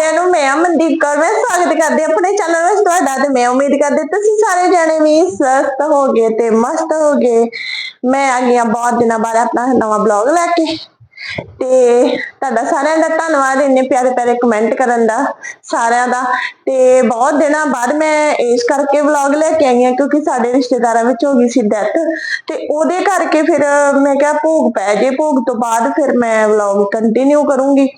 ਸਾਰਿਆਂ ਨੂੰ ਮੈਂ ਮਨਦੀਪ ਕੌਰ, ਮੈਂ ਸਵਾਗਤ ਕਰਦੀ ਆਪਣੇ ਚੈਨਲ ਵਿੱਚ। ਤੁਹਾਡਾ ਤੇ ਮੈਂ ਉਮੀਦ ਕਰਦੀ ਤੁਸੀਂ ਸਾਰੇ ਜਾਣੇ ਵੀ ਸਵਸਥ ਹੋਗੇ ਤੇ ਮਸਤ ਹੋਗੇ। ਮੈਂ ਆ ਗਈ ਬਹੁਤ ਦਿਨਾਂ ਬਾਅਦ ਆਪਣਾ ਨਵਾਂ ਬਲੌਗ ਲੈ ਕੇ। ਤੇ ਤੁਹਾਡਾ ਸਾਰਿਆਂ ਦਾ ਧੰਨਵਾਦ ਇੰਨੇ ਪਿਆਰੇ ਪਿਆਰੇ ਕਮੈਂਟ ਕਰਨ ਦਾ, ਸਾਰਿਆਂ ਦਾ। ਤੇ ਬਹੁਤ ਦਿਨਾਂ ਬਾਅਦ ਮੈਂ ਇਸ ਕਰਕੇ ਵਲੌਗ ਲੈ ਕੇ ਆਈ ਹਾਂ ਕਿਉਂਕਿ ਸਾਡੇ ਰਿਸ਼ਤੇਦਾਰਾਂ ਵਿੱਚ ਹੋ ਗਈ ਸੀ ਡੈਥ ਤੇ ਉਹਦੇ ਕਰਕੇ ਫਿਰ ਮੈਂ ਕਿਹਾ ਭੋਗ ਪੈ ਜੇ, ਭੋਗ ਤੋਂ ਬਾਅਦ ਫਿਰ ਮੈਂ ਵਲੌਗ ਕੰਟੀਨਿਊ ਕਰੂੰਗੀ।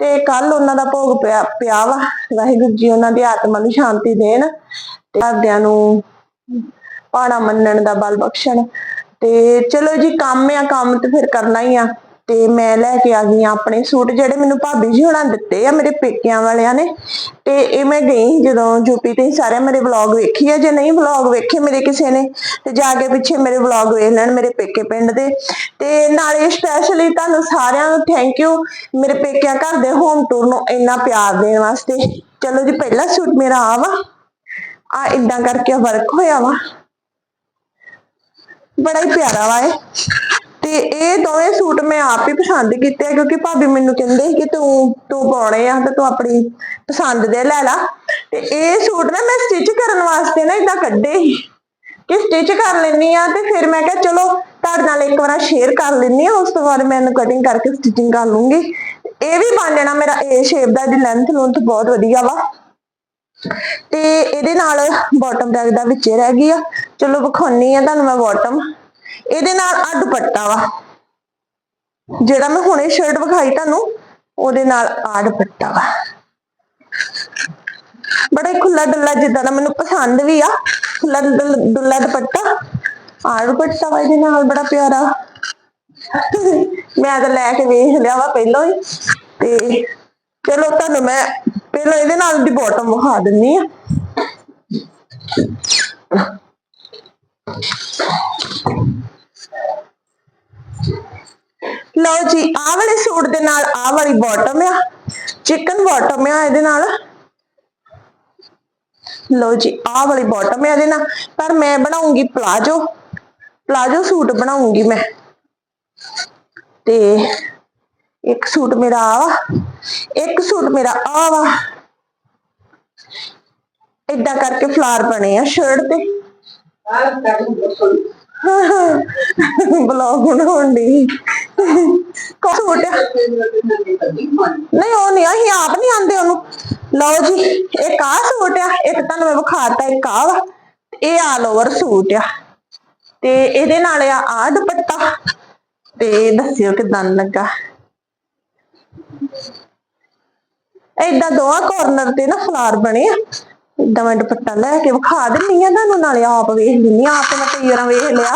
ਤੇ ਕੱਲ ਉਹਨਾਂ ਦਾ ਭੋਗ ਪਿਆ ਪਿਆ ਵਾ, ਵਾਹਿਗੁਰੂ ਜੀ ਉਹਨਾਂ ਦੀ ਆਤਮਾ ਨੂੰ ਸ਼ਾਂਤੀ ਦੇਣ ਤੇ ਘਰਦਿਆਂ ਨੂੰ ਪਾਣਾ ਮੰਨਣ ਦਾ ਬਲ ਬਖਸ਼ਣ ਤੇ ਚਲੋ ਜੀ ਕੰਮ ਆ, ਕੰਮ ਤੇ ਫਿਰ ਕਰਨਾ ਹੀ ਆ। ਤੇ ਮੈਂ ਲੈ ਕੇ ਆ ਗਈ ਆ ਆਪਣੇ ਸੂਟ, ਜਿਹੜੇ ਮੈਨੂੰ ਭਾਬੀ ਜੀ ਹੁਣਾਂ ਦਿੱਤੇ ਆ ਮੇਰੇ ਪੇਕਿਆਂ ਵਾਲਿਆਂ ਨੇ। ਤੇ ਇਹ ਮੈਂ ਗਈ ਸੀ ਜਦੋਂ ਯੂਪੀ ਤੇ ਸਾਰੇ ਮੇਰੇ ਵਲੌਗ ਵੇਖੀ ਆ, ਜੇ ਨਹੀਂ ਵਲੌਗ ਵੇਖੇ ਮੇਰੇ ਕਿਸੇ ਨੇ, ਤੇ ਜਾ ਕੇ ਪਿੱਛੇ ਮੇਰੇ ਵਲੌਗ ਵੇਖ ਲੈਣ ਮੇਰੇ ਪੇਕੇ ਪਿੰਡ ਦੇ। ਤੇ ਨਾਲੇ ਸਪੈਸ਼ਲੀ ਤੁਹਾਨੂੰ ਸਾਰਿਆਂ ਨੂੰ ਥੈਂਕ ਯੂ ਮੇਰੇ ਪੇਕਿਆਂ ਘਰ ਦੇ ਹੋਮ ਟੂਰ ਨੂੰ ਇੰਨਾ ਪਿਆਰ ਦੇਣ ਵਾਸਤੇ। ਚਲੋ ਜੀ, ਪਹਿਲਾ ਸੂਟ ਮੇਰਾ ਆ ਵਾ। ਆ ਇਦਾਂ ਕਰਕੇ ਵਰਕ ਹੋਇਆ ਵਾ। ਬੜਾ ਹੀ ਪਿਆਰਾ ਵਾ ਇਹ। ਤੇ ਇਹ ਦੋਵੇਂ ਸੂਟ ਮੈਂ ਆਪ ਹੀ ਪਸੰਦ ਕੀਤੇ ਆ, ਕਿਉਂਕਿ ਭਾਬੀ ਮੈਨੂੰ ਕਹਿੰਦੇ ਸੀ ਕਿ ਤੂੰ ਤੂੰ ਪਾਉਣੇ ਆ ਤੇ ਤੂੰ ਆਪਣੀ ਪਸੰਦ ਦੇ ਲੈ ਲਾ। ਤੇ ਇਹ ਸੂਟ ਨਾ ਮੈਂ ਸਟਿਚ ਕਰਨ ਵਾਸਤੇ ਨਾ ਇਦਾਂ ਕੱਢੇ ਕਿ ਸਟਿਚ ਕਰ ਲੈਣੀ ਆ ਤੇ ਫਿਰ ਮੈਂ ਕਿਹਾ ਚਲੋ ਤੁਹਾਡੇ ਨਾਲ ਇੱਕ ਵਾਰ ਸ਼ੇਅਰ ਕਰ ਲੈਣੀ ਆ, ਉਸ ਤੋਂ ਬਾਅਦ ਮੈਂ ਇਹਨੂੰ ਕਟਿੰਗ ਕਰਕੇ ਸਟਿਚਿੰਗ ਕਰ ਲੂੰਗੀ। ਇਹ ਵੀ ਬਣ ਜਾਣਾ ਮੇਰਾ ਇਹ ਸ਼ੇਪ ਦਾ ਦੀ ਲੈਂਥ ਲੂੰਥ ਬਹੁਤ ਵਧੀਆ ਵਾ। ਤੇ ਇਹਦੇ ਨਾਲ ਬਾਟਮ ਬੈਗ ਦਾ ਵਿੱਚੇ ਰਹਿ ਗਈ ਆ। ਚਲੋ ਵਿਖਾਉਣੀ ਆ ਤੁਹਾਨੂੰ ਮੈਂ ਬਾਟਮ ਇਹਦੇ ਨਾਲ ਆ ਦੁਪੱਟਾ ਵਾ। ਜਿਹੜਾ ਮੈਂ ਹੁਣੇ ਸ਼ਰਟ ਵਿਖਾਈ ਤੁਹਾਨੂੰ, ਉਹਦੇ ਨਾਲ ਆ ਦੁਪੱਟਾ ਵਾ। ਬੜਾ ਖੁੱਲਾ ਡੁੱਲਾ ਜਿੱਦਾਂ ਦਾ ਮੈਨੂੰ ਪਸੰਦ ਵੀ ਆ। ਖੁੱਲਾ ਡੁੱਲਾ ਦੁਪੱਟਾ ਆ ਦੁਪੱਟਾ ਵਾ ਇਹਦੇ ਨਾਲ, ਬੜਾ ਪਿਆਰਾ। ਮੈਂ ਤਾਂ ਲੈ ਕੇ ਵੇਖ ਲਿਆ ਵਾ ਪਹਿਲਾਂ ਹੀ। ਤੇ ਚਲੋ ਤੁਹਾਨੂੰ ਮੈਂ ਪਹਿਲਾਂ ਇਹਦੇ ਨਾਲ ਦੀ ਬਾਟਮ ਵਿਖਾ ਦਿੰਨੀ ਆ। ਲਓ ਜੀ, ਆਹ ਵਾਲੇ ਸੂਟ ਦੇ ਨਾਲ ਆਹ ਵਾਲੀ ਬਾਟਮ ਆ ਚਿਕਨ ਬਾਟਮ ਆ ਇਹਦੇ ਨਾਲ। ਲਓ ਜੀ, ਆਹ ਵਾਲੀ ਬਾਟਮ ਹੈ ਇਹਦੇ ਨਾਲ, ਪਰ ਮੈਂ ਬਣਾਉਂਗੀ ਪਲਾਜੋ ਪਲਾਜੋ ਸੂਟ ਬਣਾਉਂਗੀ ਮੈਂ। ਤੇ ਇੱਕ ਸੂਟ ਮੇਰਾ ਆ ਇੱਕ ਸੂਟ ਮੇਰਾ ਆ ਵਾ। ਏਦਾਂ ਕਰਕੇ ਫਲਾਰ ਬਣੇ ਆ ਸ਼ਰਟ ਤੇ। ਬਲੌਗ ਬਣਾਉਣ ਦੀ ਕੋ ਸੂਟ ਆ? ਨਹੀਂ ਉਹ ਨਹੀਂ ਅਸੀਂ ਆਪ ਨਹੀਂ ਆਂਦੇ ਉਹਨੂੰ। ਲਓ ਜੀ ਇੱਕ ਆ ਸੂਟ ਆ ਇੱਕ ਤੁਹਾਨੂੰ ਮੈਂ ਵਿਖਾਤਾ ਇੱਕ ਆ ਵਾ। ਇਹ ਆਲ ਓਵਰ ਸੂਟ ਆ। ਤੇ ਇਹਦੇ ਨਾਲ ਆ ਆ ਦੁਪੱਟਾ। ਤੇ ਦੱਸਿਓ ਕਿਦਾਂ ਲੱਗਾ। ਏਦਾਂ ਦੋਹਾਂ ਕਾਰਨਰ ਤੇ ਨਾ ਫਲਾਰ ਬਣੇ ਆ। ਏਦਾਂ ਮੈਂ ਦੁਪੱਟਾ ਲੈ ਕੇ ਵਿਖਾ ਦਿੰਨੀ ਆ ਤੁਹਾਨੂੰ ਨਾਲੇ ਆਪ ਵੇਖ ਲੈਣੀ ਆਪ ਮੈਂ ਕਈ ਵਾਰਾਂ ਵੇਖ ਲਿਆ।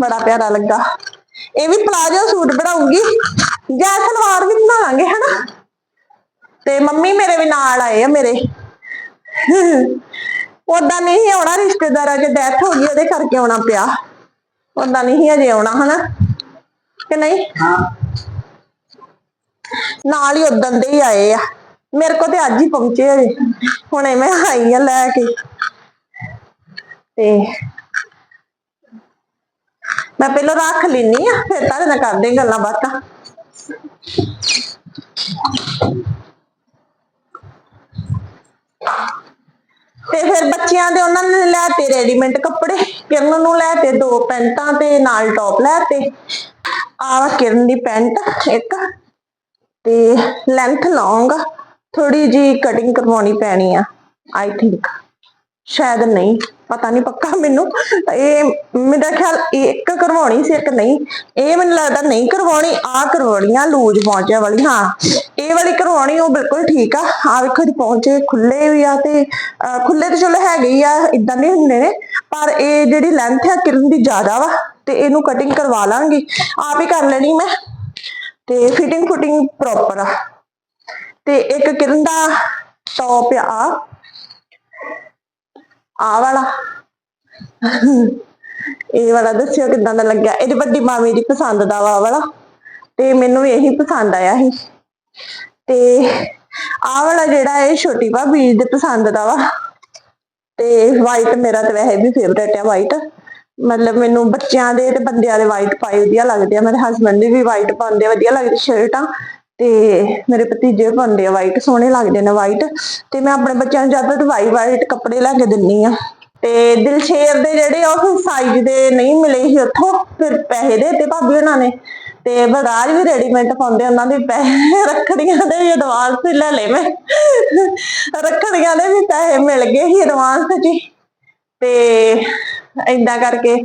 ਬੜਾ ਪਿਆਰਾ ਲੱਗਾ। ਇਹ ਵੀ ਪਲਾਜੋ ਸੂਟ ਬਣਾਉਂਗੀ ਜਾਂ ਸਲਵਾਰ ਵੀ ਬਣਾਵਾਂਗੇ, ਹਨਾ? ਤੇ ਮੰਮੀ ਮੇਰੇ ਵੀ ਨਾਲ ਆਏ ਆ ਮੇਰੇ। ਉਦਾਂ ਨਹੀਂ ਆਉਣਾ, ਰਿਸ਼ਤੇਦਾਰਾਂ 'ਚ ਡੈਥ ਹੋ ਗਈ, ਉਹਦੇ ਕਰਕੇ ਆਉਣਾ ਪਿਆ। ਉਦਾਂ ਨਹੀਂ ਅਜੇ ਆਉਣਾ, ਹਨਾ? ਕਿ ਨਹੀਂ? ਨਾਲ ਹੀ ਉਦੋਂ ਦੇ ਹੀ ਆਏ ਆ। ਮੇਰੇ ਕੋਲ ਤੇ ਅੱਜ ਹੀ ਪਹੁੰਚੇ ਹਜੇ ਹੁਣੇ ਮੈਂ ਆਈ ਆ ਲੈ ਕੇ। ਤੇ ਮੈਂ ਪਹਿਲਾਂ ਰੱਖ ਲੈਣੀ ਆ, ਫਿਰ ਤੁਹਾਡੇ ਨਾਲ ਕਰਦੇ ਗੱਲਾਂ ਬਾਤਾਂ। ਤੇ ਫਿਰ ਬੱਚਿਆਂ ਦੇ ਉਹਨਾਂ ਨੇ ਲੈ ਤੇ ਰੈਡੀਮੇਡ ਕੱਪੜੇ, ਕਿਰਨ ਨੂੰ ਲੈ ਤੇ ਦੋ ਪੈਂਟਾਂ ਤੇ ਨਾਲ ਟੌਪ ਲੈ ਤੇ। ਆਹ ਕਿਰਨ ਦੀ ਪੈਂਟ ਇੱਕ ਤੇ ਲੈਂਥ ਲੌਂਗ ਥੋੜੀ ਜੀ ਕਟਿੰਗ ਕਰਵਾਉਣੀ ਪੈਣੀ ਆ ਆਈ ਥਿੰਕ ਸ਼ਾਇਦ ਨਹੀਂ, ਪਤਾ ਨਹੀਂ ਪੱਕਾ ਮੈਨੂੰ। ਇਹ ਮੇਰਾ ਖਿਆਲ ਇੱਕ ਕਰਵਾਉਣੀ ਸੀ, ਇੱਕ ਨਹੀਂ। ਇਹ ਮੈਨੂੰ ਲੱਗਦਾ ਨਹੀਂ ਕਰਵਾਉਣੀ ਆ ਕਰਵਾਉਣੀ ਲੂਜ ਪਹੁੰਚਿਆ ਵਾਲੀ, ਹਾਂ। ਇਹ ਵਾਲੀ ਕਰਵਾਉਣੀ ਉਹ ਬਿਲਕੁਲ ਠੀਕ ਆ। ਆ ਵੇਖੋ ਜੀ, ਪਹੁੰਚੇ ਖੁੱਲੇ ਵੀ ਆ ਤੇ ਖੁੱਲੇ ਤੇ ਚਲੋ ਹੈਗੇ ਹੀ ਆ, ਇਦਾਂ ਦੇ ਹੁੰਦੇ ਨੇ। ਪਰ ਇਹ ਜਿਹੜੀ ਲੈਂਥ ਆ, ਕਿਰਨ ਦੀ ਜ਼ਿਆਦਾ ਵਾ, ਤੇ ਇਹਨੂੰ ਕਟਿੰਗ ਕਰਵਾ ਲਾਂਗੀ। ਆਪ ਹੀ ਕਰ ਲੈਣੀ ਮੈਂ। ਤੇ ਫਿਟਿੰਗ ਫੁਟਿੰਗ ਪ੍ਰੋਪਰ ਆ। ਤੇ ਇੱਕ ਕਿਰਨ ਦਾ ਟੌਪ ਆ। ਆ ਵਾਲਾ। ਇਹ ਵਾਲਾ ਦੱਸਿਓ ਕਿਦਾਂ ਦਾ ਲੱਗਿਆ। ਇਹਦੀ ਵੱਡੀ ਮਾਮੀ ਦੀ ਪਸੰਦ ਦਾ ਵਾ ਆਹ ਵਾਲਾ। ਤੇ ਮੈਨੂੰ ਵੀ ਇਹੀ ਪਸੰਦ ਆਇਆ ਸੀ। ਤੇ ਆਹ ਵਾਲਾ ਜਿਹੜਾ ਇਹ ਛੋਟੀ ਭਾਬੀ ਦੇ ਪਸੰਦ ਦਾ ਵਾ। ਤੇ ਵਾਈਟ ਮੇਰਾ ਤੇ ਵੈਸੇ ਵੀ ਫੇਵਰੇਟ ਹੈ ਵਾਈਟ ਮਤਲਬ ਮੈਨੂੰ ਬੱਚਿਆਂ ਦੇ ਤੇ ਬੰਦਿਆਂ ਦੇ ਵਾਈਟ ਪਾਏ ਵਧੀਆ ਲੱਗਦੇ ਆ। ਮੇਰੇ ਹਸਬੰਡ ਦੇ ਵੀ ਵਾਈਟ ਪਾਉਂਦੇ ਵਧੀਆ ਲੱਗਦੀ ਸ਼ਰਟਾਂ ਤੇ ਮੇਰੇ ਭਤੀਜੇ ਵੀ ਵਾਈਟ ਸੋਹਣੇ ਲੱਗਦੇ ਨੇ ਵਾਈਟ ਤੇ ਮੈਂ ਆਪਣੇ ਬੱਚਿਆਂ ਨੂੰ ਜ਼ਿਆਦਾਤਰ ਵਾਈਟ ਵਾਈਟ ਕੱਪੜੇ ਲੈ ਕੇ ਦਿੰਨੀ ਆ। ਤੇ ਦਿਲਸ਼ੇਰ ਦੇ ਜਿਹੜੇ ਉਹ ਸਾਈਜ਼ ਦੇ ਨਹੀਂ ਮਿਲੇ ਸੀ ਉੱਥੋਂ, ਫਿਰ ਪੈਸੇ ਦੇ ਤੇ ਭਾਬੀ ਉਹਨਾਂ ਨੇ। ਤੇ ਬਗਾਜ ਵੀ ਰੈਡੀਮੇਡ ਪਾਉਂਦੇ ਉਹਨਾਂ ਦੇ ਪੈਸੇ ਰੱਖੜੀਆਂ ਦੇ ਵੀ ਐਡਵਾਂਸ ਤੇ ਲੈ ਲਏ ਮੈਂ। ਰੱਖੜੀਆਂ ਦੇ ਵੀ ਪੈਸੇ ਮਿਲ ਗਏ ਸੀ ਐਡਵਾਂਸ 'ਚ ਤੇ ਏਦਾਂ ਕਰਕੇ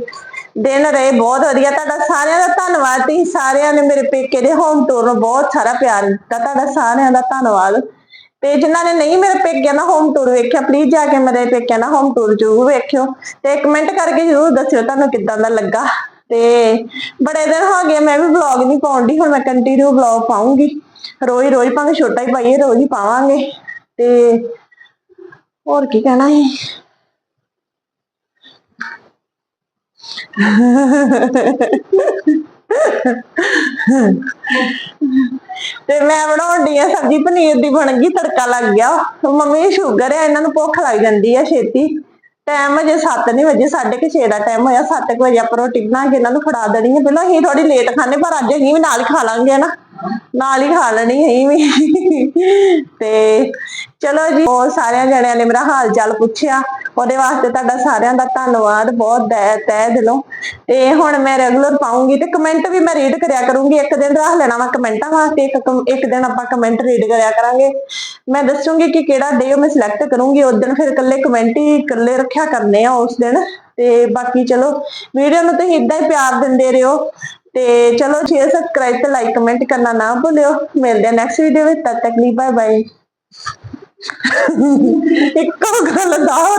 ਦਿਨ ਰਹੇ, ਬਹੁਤ ਵਧੀਆ। ਤੁਹਾਡਾ ਸਾਰਿਆਂ ਦਾ ਧੰਨਵਾਦ ਤੁਸੀਂ ਸਾਰਿਆਂ ਨੇ ਮੇਰੇ ਪੇਕੇ ਦੇ ਹੋਮ ਟੂਰ ਨੂੰ ਬਹੁਤ ਸਾਰਾ ਪਿਆਰ ਦਿੱਤਾ। ਤੁਹਾਡਾ ਸਾਰਿਆਂ ਦਾ ਧੰਨਵਾਦ। ਤੇ ਜਿਨ੍ਹਾਂ ਨੇ ਨਹੀਂ ਮੇਰੇ ਪੇਕਿਆਂ ਦਾ ਹੋਮ ਟੂਰ ਵੇਖਿਆ ਪਲੀਜ਼ ਜਾ ਕੇ ਮੇਰੇ ਪੇਕਿਆਂ ਦਾ ਹੋਮ ਟੂਰ ਜ਼ਰੂਰ ਵੇਖਿਓ। ਤੇ ਕਮੈਂਟ ਕਰਕੇ ਜ਼ਰੂਰ ਦੱਸਿਓ ਤੁਹਾਨੂੰ ਕਿੱਦਾਂ ਦਾ ਲੱਗਾ। ਤੇ ਬੜੇ ਦਿਨ ਹੋ ਗਏ, ਮੈਂ ਵੀ ਵਲੌਗ ਨਹੀਂ ਪਾਉਂਦੀ ਹੁਣ ਮੈਂ ਕੰਟੀਨਿਊ ਵਲੌਗ ਪਾਉਂਗੀ ਰੋਜ਼ ਰੋਜ਼ ਭਾਵੇਂ ਛੋਟਾ ਹੀ ਪਾਈਏ, ਰੋਜ਼ ਹੀ ਪਾਵਾਂਗੇ। ਤੇ ਹੋਰ ਕੀ ਕਹਿਣਾ ਹੈ ਤੇ ਮੈਂ ਬਣਾਉਂਦੀ ਆ ਸਬਜ਼ੀ, ਪਨੀਰ ਦੀ ਬਣ ਗਈ, ਤੜਕਾ ਲੱਗ ਗਿਆ। ਮੰਮੀ ਸ਼ੂਗਰ ਹੈ ਇਹਨਾਂ ਨੂੰ ਭੁੱਖ ਲੱਗ ਜਾਂਦੀ ਆ ਛੇਤੀ। ਟਾਈਮ ਅਜੇ 7 ਨਹੀਂ ਵਜੇ 6:30 ਦਾ ਟਾਈਮ ਹੋਇਆ 7 ਵਜੇ ਆਪਾਂ ਰੋਟੀ ਬਣਾ ਕੇ ਇਹਨਾਂ ਨੂੰ ਖੜਾ ਦੇਣੀ ਹੈ ਪਹਿਲਾਂ ਅਸੀਂ ਥੋੜੀ ਲੇਟ ਖਾਣੇ ਪਰ ਅੱਜ ਅਸੀਂ ਵੀ ਨਾਲ ਹੀ ਖਾ ਲਾਂਗੇ ਨਾ ਨਾਲ ਹੀ ਖਾ ਲੈਣੀ ਅਸੀਂ ਵੀ। ਤੇ ਚਲੋ ਜੀ ਬਹੁਤ ਸਾਰਿਆਂ ਜਣਿਆਂ ਨੇ ਮੇਰਾ ਹਾਲ ਚਾਲ ਪੁੱਛਿਆ। ਉਹਦੇ ਵਾਸਤੇ ਤੁਹਾਡਾ ਸਾਰਿਆਂ ਦਾ ਧੰਨਵਾਦ, ਬਹੁਤ ਤਹਿ ਦਿਲੋਂ। ਤੇ ਹੁਣ ਮੈਂ ਰੈਗੂਲਰ ਪਾਉਂਗੀ ਤੇ ਕਮੈਂਟ ਵੀ ਮੈਂ ਰੀਡ ਕਰਿਆ ਕਰੂੰਗੀ। ਇੱਕ ਦਿਨ ਰੱਖ ਲੈਣਾ ਵਾ ਕਮੈਂਟਾਂ ਵਾਸਤੇ, ਇੱਕ ਇੱਕ ਦਿਨ ਆਪਾਂ ਕਮੈਂਟ ਰੀਡ ਕਰਿਆ ਕਰਾਂਗੇ। ਮੈਂ ਦੱਸੂਗੀ ਕਿ ਕਿਹੜਾ ਡੇ ਮੈਂ ਸਿਲੈਕਟ ਕਰੂੰਗੀ, ਉਸ ਦਿਨ ਫਿਰ ਇਕੱਲੇ ਕਮੈਂਟ ਹੀ ਇਕੱਲੇ ਰੱਖਿਆ ਕਰਨੇ ਆ ਉਸ ਦਿਨ। ਤੇ ਬਾਕੀ ਚਲੋ, ਵੀਡੀਓ ਨੂੰ ਤੁਸੀਂ ਇਦਾਂ ਹੀ ਪਿਆਰ ਦਿੰਦੇ ਰਹੋ। ਤੇ ਚਲੋ ਸ਼ੇਅਰ ਸਬਸਕ੍ਰਾਈਬ ਤੇ ਲਾਈਕ ਕਮੈਂਟ ਕਰਨਾ ਨਾ ਭੁੱਲਿਓ। ਮਿਲਦੇ ਆ ਨੈਕਸਟ ਵੀਡੀਓ ਵਿੱਚ, ਤਦ ਤੱਕ ਲਈ ਬਾਏ ਬਾਏ ਇੱਕੋ ਗੱਲ ਦਾ